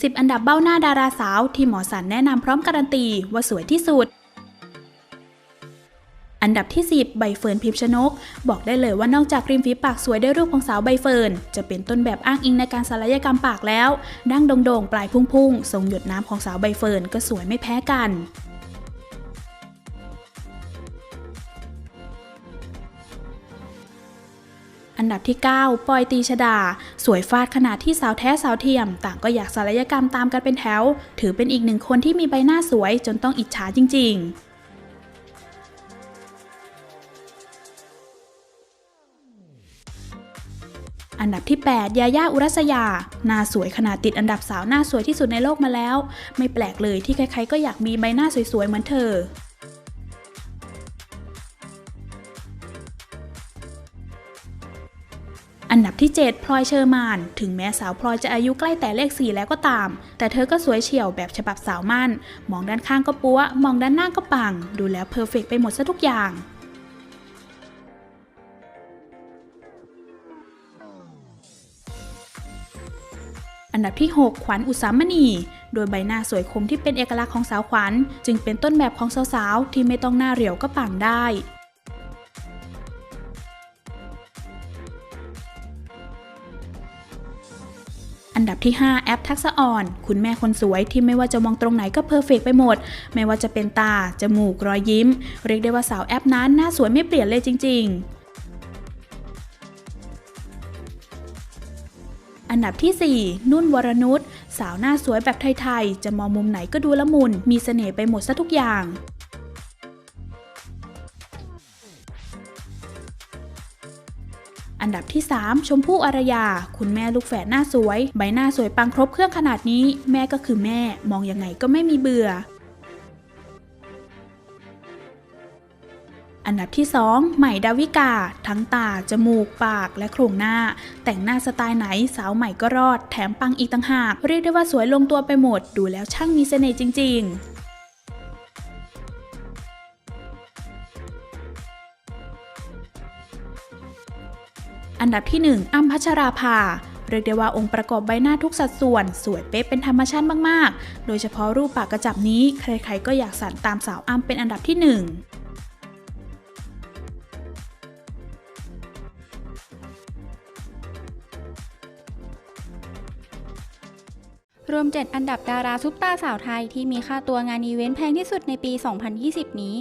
10 อันดับเบ้าหน้าดาราสาวที่หมอสันแนะนำพร้อมการันตีว่าสวยที่สุด อันดับที่ 10 ใบเฟิร์นพิมพ์ชนก บอกได้เลยว่านอกจากริมฝีปากสวยได้รูปของสาวใบเฟิร์น จะเป็นต้นแบบอ้างอิงในการศัลยกรรมปากแล้ว ดั้งโด่งๆ ปลายพุ่งๆ ทรงหยดน้ำของสาวใบเฟิร์นก็สวยไม่แพ้กัน อันดับที่ 9 ปอยตีชดา สวยฟาดขนาดที่สาวแท้สาวเทียม ต่างก็อยากศัลยกรรมตามกันเป็นแถว ถือเป็นอีกหนึ่งคนที่มีใบหน้าสวยจนต้องอิจฉาจริง ๆอันดับที่ 8 ยาย่าอุรัสยา หน้าสวยขนาดติดอันดับสาวหน้าสวยที่สุดในโลกมาแล้ว ไม่แปลกเลยที่ใครๆก็อยากมีใบหน้าสวยๆเหมือนเธอ อันดับที่ 7 พลอยเชอร์มาน ถึงแม้สาวพลอยจะอายุใกล้แต่เลข 4 แล้วก็ตาม แต่เธอก็สวยเฉียวแบบฉบับสาวมั่น มองด้านข้างก็ปัวมองด้านหน้าก็ปัง ดูแล้วเพอร์เฟกไปหมดซะทุกอย่างอันดับที่ 6 ขวัญอุสามณี โดยใบหน้าสวยคมที่เป็นเอกลักษณ์ของสาวขวัญ จึงเป็นต้นแบบของสาวๆ ที่ไม่ต้องหน้าเรียวก็ปังได้ อันดับที่ 5 แอปทักษะอ่อน คุณแม่คนสวยที่ไม่ว่าจะมองตรงไหนก็เพอร์เฟกไปหมด ไม่ว่าจะเป็นตา จมูก รอยยิ้ม เรียกได้ว่าสาวแอปนั้นหน้าสวยไม่เปลี่ยนเลยจริง ๆอันดับที่ 4 นุ่นวรนุชสาวหน้าสวยแบบไทย ๆ จะมองมุมไหนก็ดูละมุน มีเสน่ห์ไปหมดซะทุกอย่าง อันดับที่ 3 ชมพู่อารยา คุณแม่ลูกแฝดหน้าสวย ใบหน้าสวยปังครบเครื่องขนาดนี้ แม่ก็คือแม่ มองยังไงก็ไม่มีเบื่อ อันดับที่ 2 ใหม่ดาวิกา ทั้งตา จมูก ปาก และโครงหน้า แต่งหน้าสไตล์ไหนสาวใหม่ก็รอด แถมปังอีกต่างหาก เรียกได้ว่าสวยลงตัวไปหมด ดูแล้วช่างมีเสน่ห์จริง ๆ อันดับที่ 1อ้ำพัชราภา เรียกได้ว่าองค์ประกอบใบหน้าทุกสัดส่วน สวยเป๊ะเป็นธรรมชาติมากๆ โดยเฉพาะรูปปากกระจับนี้ ใครๆก็อยากสั่นตามสาวอ้ำเป็นอันดับที่ 1รวม 7 อันดับดาราซุปตาสาวไทยที่มีค่าตัวงานอีเวนต์แพงที่สุดในปี 2020 นี้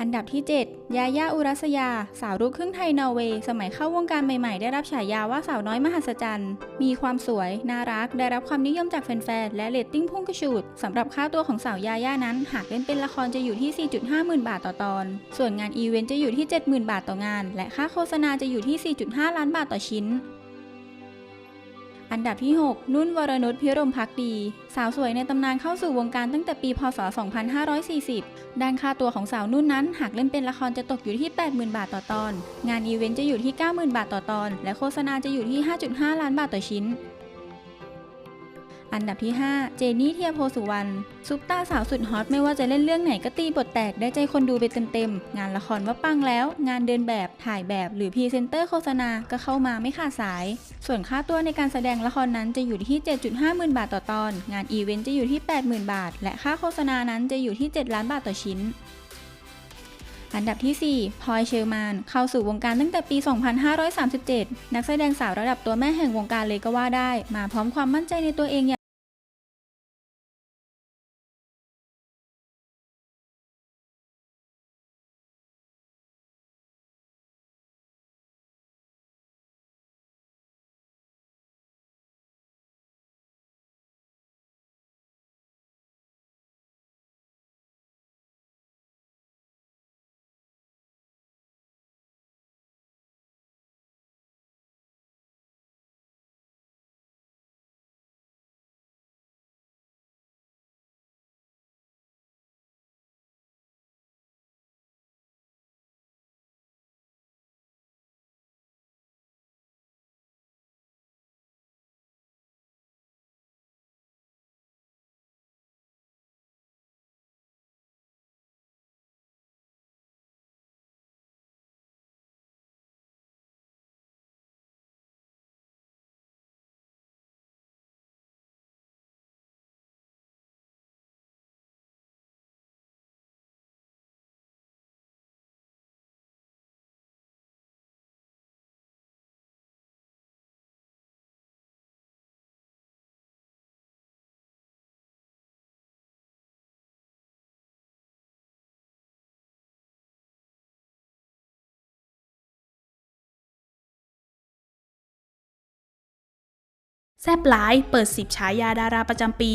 อันดับที่ 7 ยาย่าอุรัสยา สาวลูกครึ่งไทยนอร์เวย์ สมัยเข้าวงการใหม่ๆ ได้รับฉายาว่าสาวน้อยมหัศจรรย์ มีความสวย น่ารัก ได้รับความนิยมจากแฟนๆ และเรตติ้งพุ่งกระฉูดสำหรับค่าตัวของสาวยาย่านั้น หากเล่นเป็นละครจะอยู่ที่ 4.5 หมื่นบาทต่อตอน ส่วนงานอีเวนต์จะอยู่ที่ 70,000 บาทต่องาน และค่าโฆษณาจะอยู่ที่ 4.5 ล้านบาทต่อชิ้น อันดับที่ 6 นุ่นวรนุชพิรมพักดี สาวสวยในตำนานเข้าสู่วงการตั้งแต่ปีพศ 2540 ด้านค่าตัวของสาวนุ่นนั้น หากเล่นเป็นละครจะตกอยู่ที่ 80,000 บาทต่อตอน งานอีเวนต์จะอยู่ที่ 90,000 บาทต่อตอน และโฆษณาจะอยู่ที่ 5.5 ล้านบาทต่อชิ้น อันดับที่ 5 เจนี่เทียโพสุวรรณซุปตาสาวสุดฮอตไม่ว่าจะเล่นเรื่องไหนก็ตีบทแตกได้ใจคนดูไปเต็มๆ งานละครว่าปังแล้ว งานเดินแบบถ่ายแบบหรือพรีเซนเตอร์โฆษณาก็เข้ามาไม่ขาดสาย ส่วนค่าตัวในการแสดงละครนั้นจะอยู่ที่ 7.5หมื่นบาทต่อตอน งานอีเวนต์จะอยู่ที่ 80,000 บาท และค่าโฆษณานั้นจะอยู่ที่ 7 ล้านบาทต่อชิ้นอันดับที่ 4 พลอยเชอร์มาน เข้าสู่วงการตั้งแต่ปี 2537 นักแสดงสาวระดับตัวแม่แห่งวงการเลยก็ว่าได้ มาพร้อมความมั่นใจในตัวเองอย่าง แซบหลายเปิด 10 ฉายาดาราประจำปี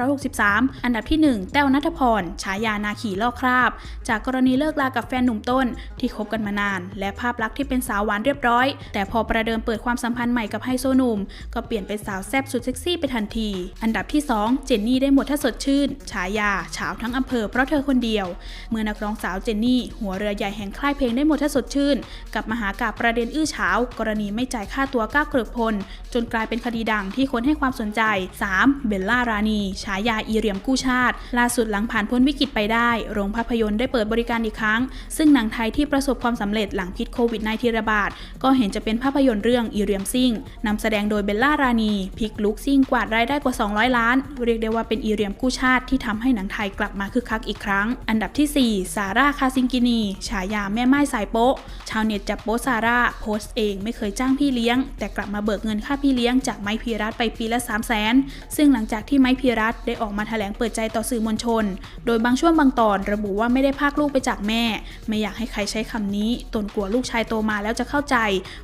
2563 อันดับที่ 1 แต้วนัทพร ฉายานาขี่ลอกคราบ จากกรณีเลิกลากับแฟนหนุ่มต้น ที่คบกันมานาน และภาพลักษณ์ที่เป็นสาวหวานเรียบร้อย แต่พอประเดิมเปิดความสัมพันธ์ใหม่กับไฮโซหนุ่ม ก็เปลี่ยนเป็นสาวแซบสุดเซ็กซี่ไปทันที อันดับที่ 2 เจนนี่ได้หมดถ้าสดชื่น ฉายาเฉาวทั้งอำเภอเพราะเธอคนเดียว เมื่อนักร้องสาวเจนนี่ หัวเรือใหญ่แห่งค่ายเพลงได้หมดถ้าสดชื่น กับมหากาบประเด็นอื้อฉาวกรณีไม่จ่ายค่าตัวก้าวเกริกพลจนกลายเป็นคดีดังที่คนให้ความสนใจ 3. เบลล่ารานีฉายาอีเรียมกู้ชาติ ล่าสุดหลังผ่านพ้นวิกฤตไปได้ โรงภาพยนตร์ได้เปิดบริการอีกครั้ง ซึ่งหนังไทยที่ประสบความสำเร็จหลังพิษโควิด -19 ระบาด ก็เห็นจะเป็นภาพยนตร์เรื่องอีเรียมซิ่งนำแสดงโดยเบลล่ารานีพิกลุกซิ่งกวาดรายได้กว่า 200 ล้าน เรียกได้ว่าเป็นอีเรียมกู้ชาติที่ทำให้หนังไทยกลับมาคึกคักอีกครั้ง อันดับที่ 4 ซาร่าคาซิงกินีฉายาแม่ไม้สายโป๊ะชาวเน็ตจับโป๊ซาร่าโพสต์เองไม่เคยจ้างพี่เลี้ยง แต่กลับมาเบิกเงินค่าพี่เลี้ยงจากไม้พีรัตไปปีละ3 0 0แสนซึ่งหลังจากที่ไม้พีรัตได้ออกมาแถลงเปิดใจต่อสื่อมวลชน โดยบางช่วงบางตอนระบุว่าไม่ได้พากลูกไปจากแม่ ไม่อยากให้ใครใช้คำนี้ ตนกลัวลูกชายโตมาแล้วจะเข้าใจ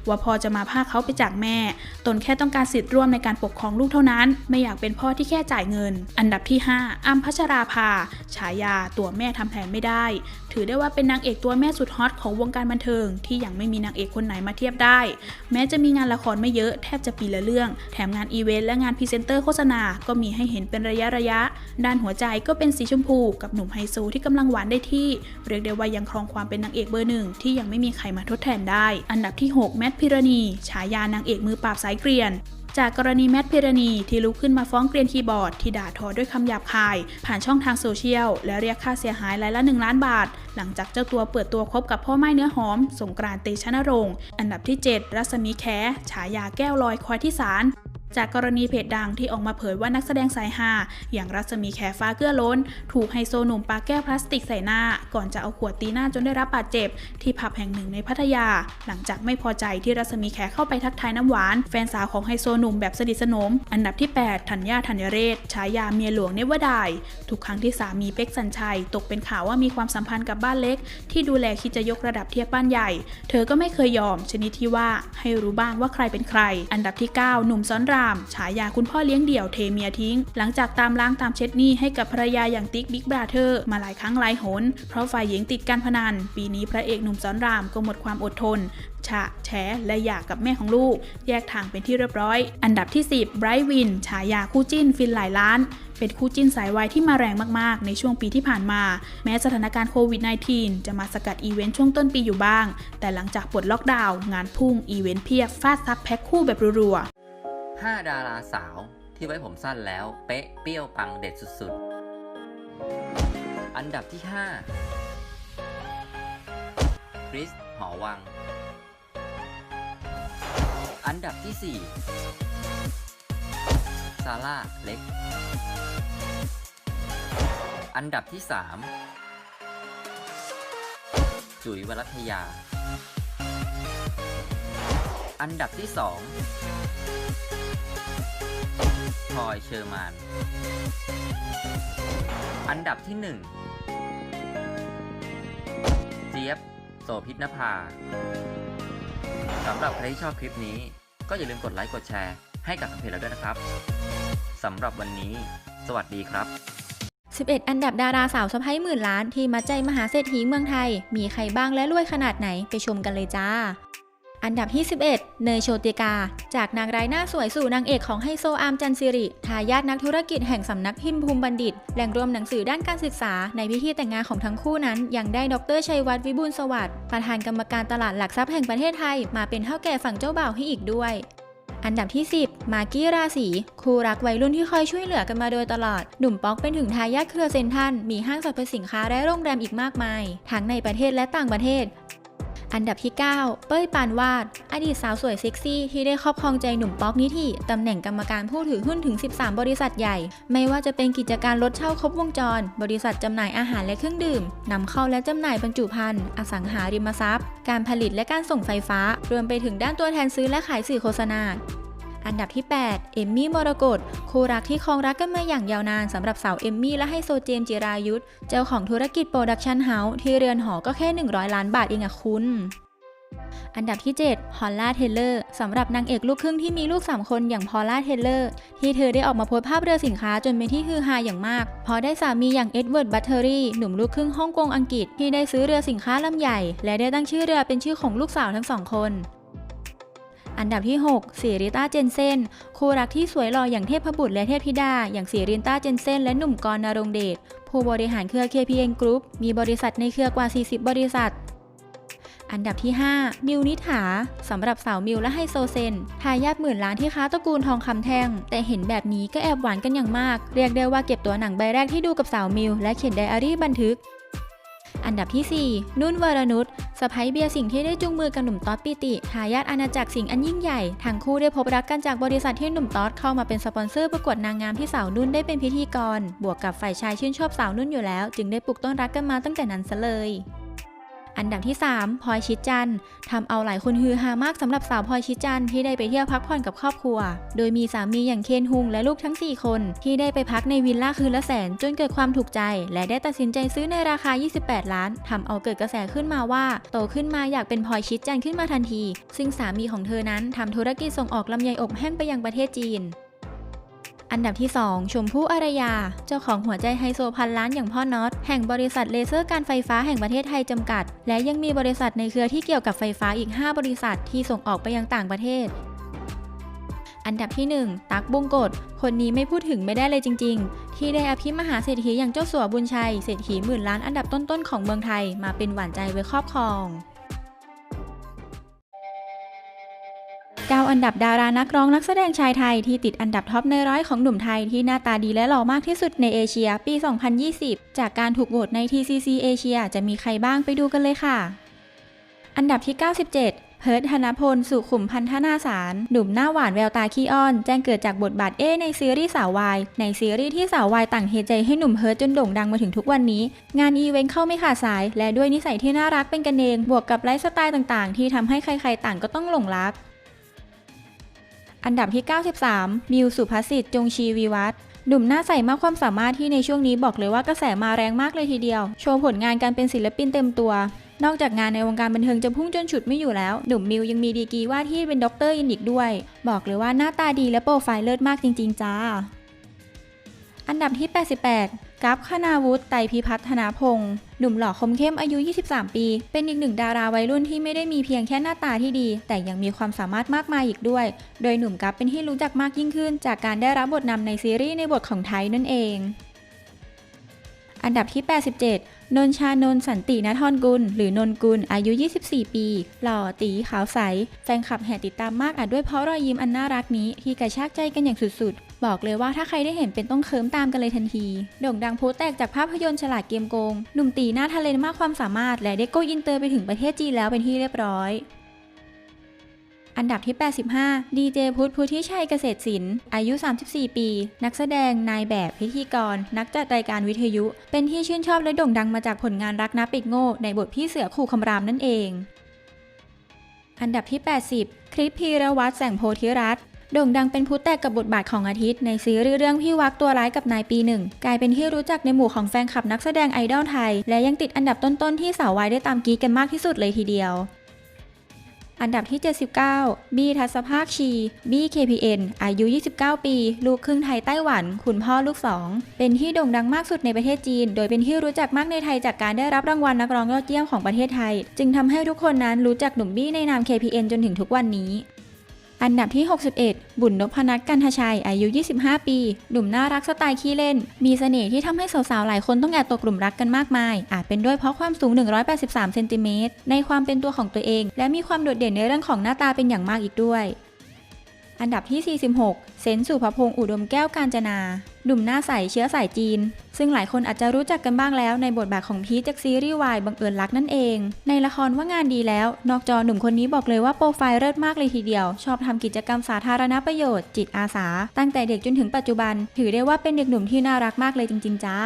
ว่าพอจะมาพากเขาไปจากแม่ ตนแค่ต้องการสิทธิ์ร่วมในการปกครองลูกเท่านั้น ไม่อยากเป็นพ่อที่แค่จ่ายเงิน อันดับที่ 5อ้ำพัชราภาฉายาตัวแม่ทำแทนไม่ได้ ถือได้ว่าเป็นนางเอกตัวแม่สุดฮอตของวงการบันเทิง ที่ยังไม่มีนางเอกคนไหนมาเทียบได้ แม้จะมีงานละครไม่เยอะแทบจะปีละเรื่องแถมงานอีเวนต์และงานพรีเซนเตอร์โฆษณา ก็มีให้เห็นเป็นระยะระยะ ด้านหัวใจก็เป็นสีชมพู กับหนุ่มไฮโซที่กำลังหวานได้ที่ เรียกได้ว่ายังครองความเป็นนางเอกเบอร์หนึ่งที่ยังไม่มีใครมาทดแทนได้ อันดับที่ 6 แมทพิรณี ฉายานางเอกมือปราบสายเกรียนจากกรณีแมทพิรณีที่ลุกขึ้นมาฟ้องเกรียนคีย์บอร์ดที่ด่าทอด้วยคำหยาบคาย ผ่านช่องทางโซเชียล และเรียกค่าเสียหายรายละ 1 ล้านบาท หลังจากเจ้าตัวเปิดตัวคบกับพ่อไม้เนื้อหอม สงกรานต์เตชะนรงค์ อันดับที่ 7 รัศมีแขฉายาแก้วลอยคอยที่ศาล จากกรณีเพจดังที่ออกมาเผยว่านักแสดงสายฮาอย่างรัศมีแขฟ้าเกื้อล้น ถูกไฮโซหนุ่มปาแก้วพลาสติกใส่หน้า ก่อนจะเอาขวดตีหน้าจนได้รับบาดเจ็บ ที่ผับแห่งหนึ่งในพัทยา หลังจากไม่พอใจที่รัศมีแขเข้าไปทักทายน้ำหวาน แฟนสาวของไฮโซหนุ่มแบบสนิทสนม อันดับที่ 8 ธัญญาธัญเรศฉายาเมียหลวงเนวดายทุกครั้งที่สามีเป็กสัญชัย ตกเป็นข่าวว่ามีความสัมพันธ์กับบ้านเล็ก ที่ดูแลคิดจะยกระดับเทียบบ้านใหญ่ เธอก็ไม่เคยยอมชนิดที่ว่าให้รู้บ้างว่าใครเป็นใคร อันดับที่ 9 หนุ่มซ้อนราม ฉายาคุณพ่อเลี้ยงเดี่ยวเทเมียทิ้ง หลังจากตามล้างตามเช็ดหนี้ให้กับภรรยาอย่างติ๊กบิ๊กบราเธอร์มาหลายครั้งหลายหน เพราะฝ่ายหญิงติดการพนัน ปีนี้พระเอกหนุ่มซ้อนรามก็หมดความอดทนฉะแฉและหย่ากกับแม่ของลูก แยกทางเป็นที่เรียบร้อย อันดับที่ 10ไบรท์วิน ฉายาคู่จิ้นฟินหลายล้านเป็นคู่จิ้นสายวายที่มาแรงมาก ๆ ในช่วงปีที่ผ่านมา แม้สถานการณ์โควิด -19 จะมาสกัดอีเวนต์ช่วงต้นปีอยู่บ้าง แต่หลังจากปลดล็อกดาวน์งานพุ่งอีเวนต์เพียบฟาดซับแพ็คคู่แบบรัวๆ 5 ดาราสาวที่ไว้ผมสั้นแล้ว เป๊ะเปรี้ยวปังเด็ดสุดๆ อันดับที่ 5 คริส หอวัง อันดับที่ 4 ซาร่า เล็ก อันดับที่ 3 จุ๋ยวรัตยา อันดับที่ 2 พอยเชอร์มาน อันดับที่หนึ่งเจี๊ยบ โสพิษนภาสำหรับใครที่ชอบคลิปนี้ ก็อย่าลืมกดไลค์กดแชร์ให้กับทางเพจเราด้วยนะครับสำหรับวันนี้ สวัสดีครับ 11 อันดับดาราสาวสะพ้ายหมื่นล้านที่มัดใจมหาเศรษฐีเมืองไทย มีใครบ้างและรวยขนาดไหนไปชมกันเลยจ้า อันดับที่ 11 เนยโชติกา จากนางร้ายหน้าสวยสู่นางเอกของไฮโซอาร์มจันซิริ ทายาทนักธุรกิจแห่งสำนักพิมพ์ภูมิบัณฑิต แหล่งรวมหนังสือด้านการศึกษา ในพิธีแต่งงานของทั้งคู่นั้น ยังได้ดรชัยวัฒน์วิบูลสวัสดิ์ประธานกรรมการตลาดหลักทรัพย์แห่งประเทศไทย มาเป็นเท่าแก่ฝั่งเจ้าบ่าวให้อีกด้วยอันดับที่ 10 มากกี้ราศีคู่รักวัยรุ่นที่คอยช่วยเหลือกันมาโดยตลอด หนุ่มป๊อกเป็นถึงทายาทเครือเซนทันมีห้างสรรพสินค้าและโรงแรมอีกมากมาย ทั้งในประเทศและต่างประเทศ อันดับที่ 9 เป้ยปานวาด อดีตสาวสวยเซ็กซี่ที่ได้ครอบครองใจหนุ่มป๊อกนิธิตำแหน่งกรรมการผู้ถือหุ้นถึง 13 บริษัทใหญ่ ไม่ว่าจะเป็นกิจการรถเช่าครบวงจร บริษัทจำหน่ายอาหารและเครื่องดื่มนำเข้าและจำหน่ายบรรจุภัณฑ์อสังหาริมทรัพย์ การผลิตและการส่งไฟฟ้า รวมไปถึงด้านตัวแทนซื้อและขายสื่อโฆษณา อันดับที่ 8 เอมมี่มรกตคู่รักที่คองรักกันมาอย่างยาวนานสำหรับสาวเอมมี่และไฮโซเจมจิรายุทธเจ้าของธุรกิจโปรดักชันเฮาส์ที่เรือนหอก็แค่ 100 ล้านบาทเองอะคุณอันดับที่ 7 ฮอลล่า เทเลอร์ สำหรับนางเอกลูกครึ่งที่มีลูก 3 คนอย่างพอลล่า เทเลอร์ ที่เธอได้ออกมาโพสภาพเรือสินค้าจนเป็นที่ฮือฮาอย่างมากเพราะได้สามีอย่างเอ็ดเวิร์ด บัตเทอรี่ หนุ่มลูกครึ่งฮ่องกงอังกฤษที่ได้ซื้อเรือสินค้าลำใหญ่ และได้ตั้งชื่อเรือเป็นชื่อของลูกสาวทั้งสองคน อันดับที่6สีริต้าเจนเซนคู่รักที่สวยหล่ออย่างเทพบุตรและเทพธิดา อย่างสีริต้าเจนเซนและหนุ่มกรณ์นรงเดชผู้บริหารเครือ KPN Group มีบริษัทในเครือกว่า 40 บริษัทอันดับที่ 5 มิวนิถาสำหรับสาวมิวและไฮโซเซนทายาทหมื่นล้านที่ค้าตระกูลทองคำแท่ง แต่เห็นแบบนี้ก็แอบหวานกันอย่างมาก เรียกได้ว่าเก็บตัวหนังใบแรกที่ดูกับสาวมิวและเขียนไดอารี่บันทึก อันดับที่ 4 นุ่นวรนุชสะพ้ยเบียร์สิงที่ได้จูงมือกับหนุ่มต๊อดปิติทายาทอาณาจักรสิงอันยิ่งใหญ่ ทั้งคู่ได้พบรักกันจากบริษัทที่หนุ่มต๊อดเข้ามาเป็นสปอนเซอร์ประกวดนางงามที่สาวนุ่นได้เป็นพิธีกร บวกกับฝ่ายชายชื่นชอบสาวนุ่นอยู่แล้ว จึงได้ปลุกต้นรักกันมาตั้งแต่นั้นซะเลย อันดับที่3พลอยชิดจันทำเอาหลายคนฮือฮามากสำหรับสาวพลอยชิดจันที่ได้ไปเที่ยวพักผ่อนกับครอบครัว โดยมีสามีอย่างเคนฮุงและลูกทั้ง 4 คน ที่ได้ไปพักในวิลล่าคืนละแสน จนเกิดความถูกใจ และได้ตัดสินใจซื้อในราคา 28 ล้านทำเอาเกิดกระแสขึ้นมาว่า โตขึ้นมาอยากเป็นพลอยชิดจันขึ้นมาทันที ซึ่งสามีของเธอนั้นทำธุรกิจส่งออกลำไยอบแห้งไปยังประเทศจีน อันดับที่ 2 ชมพู่อารยา เจ้าของหัวใจไฮโซพันล้านอย่างพ่อน็อต แห่งบริษัทเลเซอร์การไฟฟ้าแห่งประเทศไทยจำกัด และยังมีบริษัทในเครือที่เกี่ยวกับไฟฟ้าอีก 5 บริษัทที่ส่งออกไปยังต่างประเทศ อันดับที่ 1 ตักบุงกฎคนนี้ไม่พูดถึงไม่ได้เลยจริง ๆ ที่ได้อภิมหาเศรษฐีอย่างเจ้าสัวบุญชัย เศรษฐีหมื่นล้านอันดับต้นๆของเมืองไทยมาเป็นหวานใจไว้ครอบครอง 9 อันดับดารานักร้องนักแสดงชายไทยที่ติดอันดับท็อปในร้อยของหนุ่มไทยที่หน้าตาดีและหล่อมากที่สุดในเอเชียปี 2020 จากการถูกโหวตใน TCC เอเชียจะมีใครบ้างไปดูกันเลยค่ะ อันดับที่ 97เพิร์ทธนพล สุขุมพันธนาสาร หนุ่มหน้าหวานแววตาขี้อ้อน แจ้งเกิดจากบทบาทเอในซีรีส์สาววาย ในซีรีส์ที่สาววายต่างเทใจให้หนุ่มเพิร์ทจนโด่งดังมาถึงทุกวันนี้ งานอีเวนต์เข้าไม่ขาดสาย และด้วยนิสัยที่น่ารักเป็นกันเอง บวกกับไลฟ์สไตล์ต่างๆ ที่ทำให้ใครๆต่างก็ต้องหลงรัก อันดับที่ 93 มิวสุภสิทธิ์จงชีวีวัฒน์หนุ่มหน้าใสมากความสามารถที่ในช่วงนี้บอกเลยว่ากระแสมาแรงมากเลยทีเดียว โชว์ผลงานการเป็นศิลปินเต็มตัวนอกจากงานในวงการบันเทิงจะพุ่งจนฉุดไม่อยู่แล้ว หนุ่มมิวยังมีดีกรีว่าที่เป็นด็อกเตอร์อินอีกด้วย บอกเลยว่าหน้าตาดีและโปรไฟล์เลิศมากจริง ๆ จ้า อันดับที่ 88 กัฟคณาวุฒิไตรพิพัฒนาพงศ์หนุ่มหล่อคมเข้มอายุ 23 ปี เป็นอีกหนึ่งดาราวัยรุ่นที่ไม่ได้มีเพียงแค่หน้าตาที่ดี แต่ยังมีความสามารถมากมายอีกด้วย โดยหนุ่มกัฟเป็นที่รู้จักมากยิ่งขึ้น จากการได้รับบทนำในซีรีส์ในบทของไทยนั่นเอง อันดับที่ 87 นนชานนสันตินทรกุล หรือนนกุล อายุ 24 ปี หล่อตีขาวใส แฟนคลับแห่ติดตามมากอาจด้วยเพราะรอยยิ้มอันน่ารักนี้ ที่กระชากใจกันอย่างสุดๆ บอกเลยว่าถ้าใครได้เห็นเป็นต้องเคิมตามกันเลยทันที โด่งดังโพสแตกจากภาพยนตร์ฉลาดเกมโกง หนุ่มตีหน้าทะเลนมากความสามารถ และได้โกอินเตอร์ไปถึงประเทศจีนแล้วเป็นที่เรียบร้อย อันดับที่ 85 ดีเจพุทธพุทธิชัยเกษตรศิลป์อายุ 34 ปี นักแสดงนายแบบพิธีกร นักจัดรายการวิทยุ เป็นที่ชื่นชอบและโด่งดังมาจากผลงานรักนับปิดโง่ ในบทพี่เสือขู่คำรามนั่นเอง อันดับที่ 80 คลิปพีรวัตรแสงโพธิรัตน์โด่งดังเป็นผู้แตกกับบทบาทของอาทิตย์ในซีรีส์เรื่องพี่วักตัวร้ายกับนายปีหนึ่งกลายเป็นที่รู้จักในหมู่ของแฟนคลับนักแสดงไอดอลไทย และยังติดอันดับต้นๆที่สาววายได้ตามกีกันมากที่สุดเลยทีเดียว อันดับที่ 79 บีทัศภาคชี บี KPN อายุ 29 ปี ลูกครึ่งไทยไต้หวัน คุณพ่อลูกสองเป็นที่โด่งดังมากสุดในประเทศจีน โดยเป็นที่รู้จักมากในไทยจากการได้รับรางวัลนักร้องยอดเยี่ยมของประเทศไทย จึงทำให้ทุกคนนั้นรู้จักหนุ่มบี้ในนาม KPN จนถึงทุกวันนี้ อันดับที่ 61 บุญนพนัทกันทชัย อายุ 25 ปี หนุ่มน่ารักสไตล์ขี้เล่น มีเสน่ห์ที่ทำให้สาวๆ หลายคนต้องแอบตกกลุ่มรักกันมากมาย อาจเป็นด้วยเพราะความสูง 183 เซนติเมตร ในความเป็นตัวของตัวเอง และมีความโดดเด่นในเรื่องของหน้าตาเป็นอย่างมากอีกด้วย อันดับที่ 46 เซนสุภพงศ์อุดมแก้วกาญจนา หนุ่มหน้าใสเชื้อสายจีน ซึ่งหลายคนอาจจะรู้จักกันบ้างแล้วในบทบาทของพีชจากซีรีส์วายบังเอิญรักนั่นเอง ในละครว่างานดีแล้ว นอกจอหนุ่มคนนี้บอกเลยว่าโปรไฟล์เลิศมากเลยทีเดียว ชอบทำกิจกรรมสาธารณประโยชน์จิตอาสา ตั้งแต่เด็กจนถึงปัจจุบัน ถือได้ว่าเป็นเด็กหนุ่มที่น่ารักมากเลยจริง ๆ จ้า